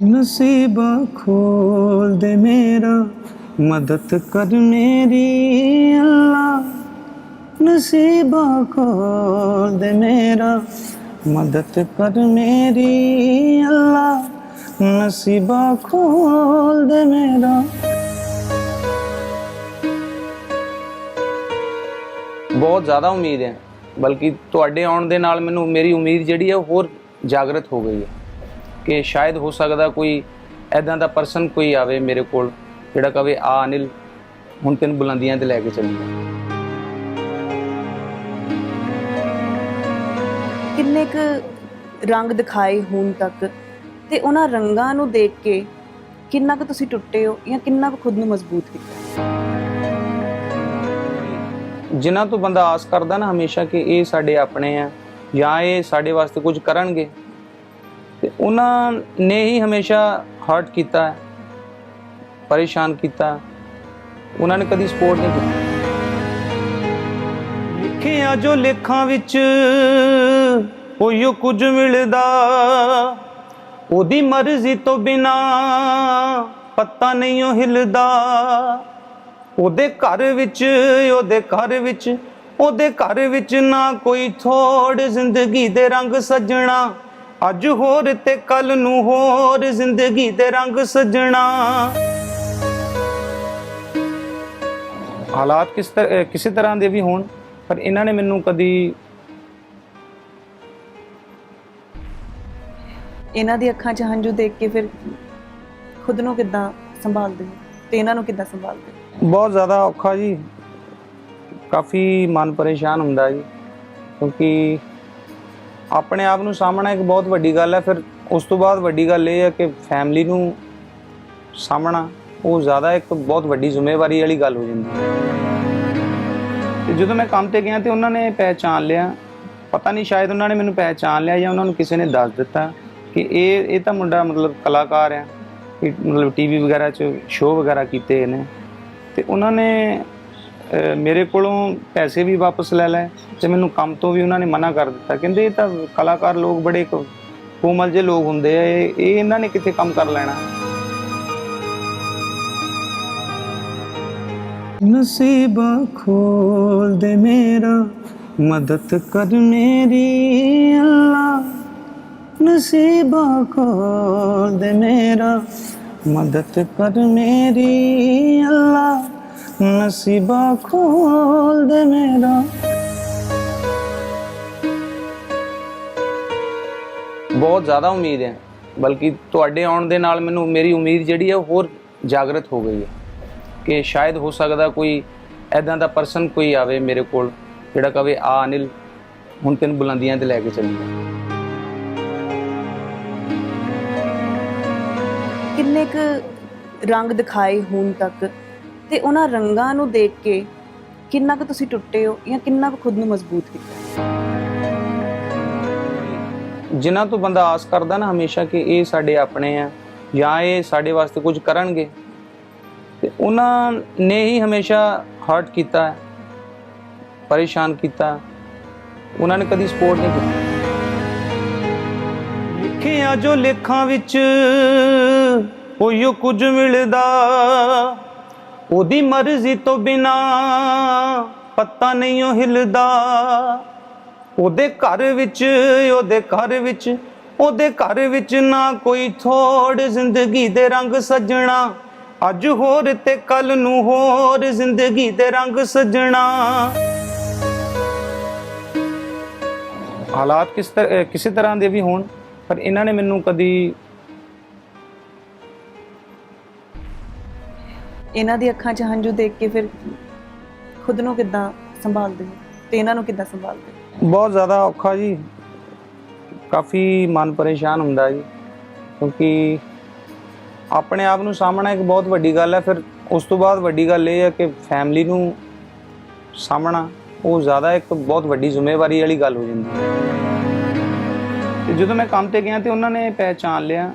ਨਸੀਬਾ ਖੋਲ ਦੇ ਮੇਰਾ, ਮਦਦ ਕਰ ਮੇਰੀ ਅੱਲਾ। ਨਸੀਬਾ ਖੋਲ ਦੇ ਮੇਰਾ, ਮਦਦ ਕਰ ਮੇਰੀ ਅੱਲਾ। ਨਸੀਬਾ ਖੋਲ ਦੇ ਮੇਰਾ। ਬਹੁਤ ਜ਼ਿਆਦਾ ਉਮੀਦ ਹੈ, ਬਲਕਿ ਤੁਹਾਡੇ ਆਉਣ ਦੇ ਨਾਲ ਮੈਨੂੰ ਮੇਰੀ ਉਮੀਦ ਜਿਹੜੀ ਹੈ ਉਹ ਹੋਰ ਜਾਗਰਤ ਹੋ ਗਈ ਹੈ। ਕਿ ਸ਼ਾਇਦ ਹੋ ਸਕਦਾ ਕੋਈ ਐਦਾਂ ਦਾ ਪਰਸਨ ਕੋਈ ਆਵੇ ਮੇਰੇ ਕੋਲ ਜਿਹੜਾ ਕਵੇ ਆ ਅਨਿਲ ਹੁਣ ਤੈਨੂੰ ਬੁਲੰਦੀਆਂ ਤੇ ਲੈ ਕੇ ਚੱਲੀਏ ਕਿੰਨੇ ਕੁ ਰੰਗ ਦਿਖਾਏ ਹੁਣ ਤੱਕ ਤੇ ਉਹਨਾਂ ਰੰਗਾਂ ਨੂੰ ਦੇਖ ਕੇ ਕਿੰਨਾ ਕੁ ਤੁਸੀਂ ਟੁੱਟੇ ਹੋ ਜਾਂ ਕਿੰਨਾ ਕੁ ਖੁਦ ਨੂੰ ਮਜ਼ਬੂਤ ਕੀਤਾ? ਜਿਨ੍ਹਾਂ ਤੋਂ ਬੰਦਾ ਆਸ ਕਰਦਾ ਨਾ ਹਮੇਸ਼ਾ ਕਿ ਇਹ ਸਾਡੇ ਆਪਣੇ ਆ ਜਾਂ ਇਹ ਸਾਡੇ ਵਾਸਤੇ ਕੁਝ ਕਰਨਗੇ ਤੇ ਉਹਨਾਂ ਨੇ ਹੀ ਹਮੇਸ਼ਾ ਹਰਟ ਕੀਤਾ, ਪਰੇਸ਼ਾਨ ਕੀਤਾ। ਉਹਨਾਂ ਨੇ ਕਦੀ ਸਪੋਰਟ ਨਹੀਂ ਕੀਤੀ। ਲਿਖਿਆ ਜੋ ਲੇਖਾਂ ਵਿੱਚ ਉਹੀਓ ਕੁਝ ਮਿਲਦਾ। ਉਹਦੀ ਮਰਜ਼ੀ ਤੋਂ ਬਿਨਾ ਪੱਤਾ ਨਹੀਂ ਉਹ ਹਿਲਦਾ। ਉਹਦੇ ਘਰ ਵਿੱਚ, ਉਹਦੇ ਘਰ ਵਿੱਚ, ਉਹਦੇ ਘਰ ਵਿੱਚ ਨਾ ਕੋਈ ਥੋੜ ਜ਼ਿੰਦਗੀ ਦੇ ਰੰਗ ਸਜਣਾ। ਅੱਜ ਹੋਰ ਤੇ ਕੱਲ ਨੂੰ ਹੋਰ ਜ਼ਿੰਦਗੀ ਦੇ ਰੰਗ ਸਜਣਾ। ਹਾਲਾਤ ਕਿਸ ਤਰ੍ਹਾਂ ਕਿਸੇ ਤਰ੍ਹਾਂ ਦੇ ਵੀ ਹੋਣ ਪਰ ਇਹਨਾਂ ਨੇ ਮੈਨੂੰ ਕਦੀ ਇਹਨਾਂ ਦੀ ਅੱਖਾਂ 'ਚ ਹੰਝੂ ਦੇਖ ਕੇ ਫਿਰ ਖੁਦ ਨੂੰ ਕਿੱਦਾਂ ਸੰਭਾਲਦੇ ਹੋ? ਤੇ ਇਹਨਾਂ ਨੂੰ ਕਿੱਦਾਂ ਸੰਭਾਲਦੇ ਹੋ? ਬਹੁਤ ਜ਼ਿਆਦਾ ਔਖਾ ਜੀ। ਕਾਫੀ ਮਨ ਪਰੇਸ਼ਾਨ ਹੁੰਦਾ ਜੀ। ਕਿਉਂਕਿ ਆਪਣੇ ਆਪ ਨੂੰ ਸਾਹਮਣਾ ਇੱਕ ਬਹੁਤ ਵੱਡੀ ਗੱਲ ਹੈ, ਫਿਰ ਉਸ ਤੋਂ ਬਾਅਦ ਵੱਡੀ ਗੱਲ ਇਹ ਹੈ ਕਿ ਫੈਮਿਲੀ ਨੂੰ ਸਾਹਮਣਾ, ਉਹ ਜ਼ਿਆਦਾ ਇੱਕ ਬਹੁਤ ਵੱਡੀ ਜ਼ਿੰਮੇਵਾਰੀ ਵਾਲੀ ਗੱਲ ਹੋ ਜਾਂਦੀ ਹੈ। ਤੇ ਜਦੋਂ ਮੈਂ ਕੰਮ ਤੇ ਗਿਆ ਤੇ ਉਹਨਾਂ ਨੇ ਪਹਿਚਾਨ ਲਿਆ, ਪਤਾ ਨਹੀਂ ਸ਼ਾਇਦ ਉਹਨਾਂ ਨੇ ਮੈਨੂੰ ਪਹਿਚਾਨ ਲਿਆ ਜਾਂ ਉਹਨਾਂ ਨੂੰ ਕਿਸੇ ਨੇ ਦੱਸ ਦਿੱਤਾ ਕਿ ਇਹ ਇਹ ਤਾਂ ਮੁੰਡਾ ਮਤਲਬ ਕਲਾਕਾਰ ਹੈ ਕਿ ਮਤਲਬ ਟੀਵੀ ਵਗੈਰਾ 'ਚ ਸ਼ੋਅ ਵਗੈਰਾ ਕੀਤੇ ਨੇ। ਤੇ ਉਹਨਾਂ ਨੇ ਮੇਰੇ ਕੋਲੋਂ ਪੈਸੇ ਵੀ ਵਾਪਸ ਲੈ ਲੈ ਤੇ ਮੈਨੂੰ ਕੰਮ ਤੋਂ ਵੀ ਉਹਨਾਂ ਨੇ ਮਨਾ ਕਰ ਦਿੱਤਾ। ਕਹਿੰਦੇ ਇਹ ਤਾਂ ਕਲਾਕਾਰ ਲੋਕ ਬੜੇ ਕ- ਕੋਮਲ ਜਿਹੇ ਲੋਕ ਹੁੰਦੇ ਆ ਇਹ ਇਹਨਾਂ ਨੇ ਕਿੱਥੇ ਕੰਮ ਕਰ ਲੈਣਾ? ਨਸੀਬਾ ਖੋਲ ਦੇ ਮੇਰਾ, ਮਦਦ ਕਰ ਮੇਰੀ ਅੱਲਾ। ਨਸੀਬਾ ਖੋਲ ਦੇ ਮੇਰਾ, ਮਦਦ ਕਰ ਮੇਰੀ ਅੱਲਾ। ਨਸੀਬਾ ਖੋਲ ਦੇ ਮੇਰਾ। ਬਹੁਤ ਜ਼ਿਆਦਾ ਉਮੀਦ ਹੈ ਬਲਕਿ ਤੁਹਾਡੇ ਆਉਣ ਦੇ ਨਾਲ ਮੈਨੂੰ ਮੇਰੀ ਉਮੀਦ ਜਿਹੜੀ ਹੈ ਉਹ ਹੋਰ ਜਾਗਰਤ ਹੋ ਗਈ ਹੈ ਕਿ ਸ਼ਾਇਦ ਹੋ ਸਕਦਾ ਕੋਈ ਐਦਾਂ ਦਾ ਪਰਸਨ ਕੋਈ ਆਵੇ ਮੇਰੇ ਕੋਲ ਜਿਹੜਾ ਕਵੇ ਆ ਅਨਿਲ ਹੁਣ ਤੈਨੂੰ ਬੁਲੰਦੀਆਂ ਤੇ ਲੈ ਕੇ ਚੱਲੀਏ ਕਿੰਨੇ ਕੁ ਰੰਗ ਦਿਖਾਏ ਹੁਣ ਤੱਕ? ਤੇ ਉਹਨਾਂ ਰੰਗਾਂ ਨੂੰ ਦੇਖ ਕੇ ਕਿੰਨਾ ਕੁ ਤੁਸੀਂ ਟੁੱਟੇ ਹੋ ਜਾਂ ਕਿੰਨਾ ਕੁ ਖੁਦ ਨੂੰ ਮਜ਼ਬੂਤ ਕੀਤਾ ਜਿਨ੍ਹਾਂ ਤੋਂ ਬੰਦਾ ਆਸ ਕਰਦਾ ਨਾ ਹਮੇਸ਼ਾ ਕਿ ਇਹ ਸਾਡੇ ਆਪਣੇ ਆ ਜਾਂ ਇਹ ਸਾਡੇ ਵਾਸਤੇ ਕੁਝ ਕਰਨਗੇ ਤੇ ਉਹਨਾਂ ਨੇ ਹੀ ਹਮੇਸ਼ਾ ਹਰਟ ਕੀਤਾ ਪਰੇਸ਼ਾਨ ਕੀਤਾ। ਉਹਨਾਂ ਨੇ ਕਦੀ ਸਪੋਰਟ ਨਹੀਂ ਕੀਤੀ। ਲਿਖਿਆ ਜੋ ਲੇਖਾਂ ਵਿੱਚ ਉਹੀਓ ਕੁਝ ਮਿਲਦਾ। ਉਹਦੀ ਮਰਜ਼ੀ ਤੋਂ ਬਿਨਾ ਪੱਤਾ ਨਹੀਂ ਉਹ ਹਿਲਦਾ। ਉਹਦੇ ਘਰ ਵਿੱਚ, ਉਹਦੇ ਘਰ ਵਿੱਚ, ਉਹਦੇ ਘਰ ਵਿੱਚ ਨਾ ਕੋਈ ਥੋੜ ਜ਼ਿੰਦਗੀ ਦੇ ਰੰਗ ਸਜਣਾ। ਅੱਜ ਹੋਰ ਤੇ ਕੱਲ ਨੂੰ ਹੋਰ ਜ਼ਿੰਦਗੀ ਦੇ ਰੰਗ ਸਜਣਾ। ਹਾਲਾਤ ਕਿਸ ਤਰ੍ਹਾਂ ਕਿਸੇ ਤਰ੍ਹਾਂ ਦੇ ਵੀ ਹੋਣ, ਪਰ ਇਹਨਾਂ ਨੇ ਮੈਨੂੰ ਕਦੀ ਇਹਨਾਂ ਦੀ ਅੱਖਾਂ 'ਚ ਹੰਝੂ ਦੇਖ ਕੇ ਫਿਰ ਖੁਦ ਨੂੰ ਕਿੱਦਾਂ ਸੰਭਾਲਦੇ ਹੋ ਤੇ ਇਹਨਾਂ ਨੂੰ ਕਿੱਦਾਂ ਸੰਭਾਲਦੇ ਹੋ ਬਹੁਤ ਜ਼ਿਆਦਾ ਔਖਾ ਜੀ। ਕਾਫੀ ਮਨ ਪਰੇਸ਼ਾਨ ਹੁੰਦਾ ਜੀ। ਕਿਉਂਕਿ ਆਪਣੇ ਆਪ ਨੂੰ ਸਾਹਮਣਾ ਇੱਕ ਬਹੁਤ ਵੱਡੀ ਗੱਲ ਹੈ। ਫਿਰ ਉਸ ਤੋਂ ਬਾਅਦ ਵੱਡੀ ਗੱਲ ਇਹ ਹੈ ਕਿ ਫੈਮਿਲੀ ਨੂੰ ਸਾਹਮਣਾ, ਉਹ ਜ਼ਿਆਦਾ ਇੱਕ ਬਹੁਤ ਵੱਡੀ ਜ਼ਿੰਮੇਵਾਰੀ ਵਾਲੀ ਗੱਲ ਹੋ ਜਾਂਦੀ ਹੈ। ਤੇ ਜਦੋਂ ਮੈਂ ਕੰਮ ਤੇ ਗਿਆ ਤੇ ਉਹਨਾਂ ਨੇ ਪਹਿਚਾਨ ਲਿਆ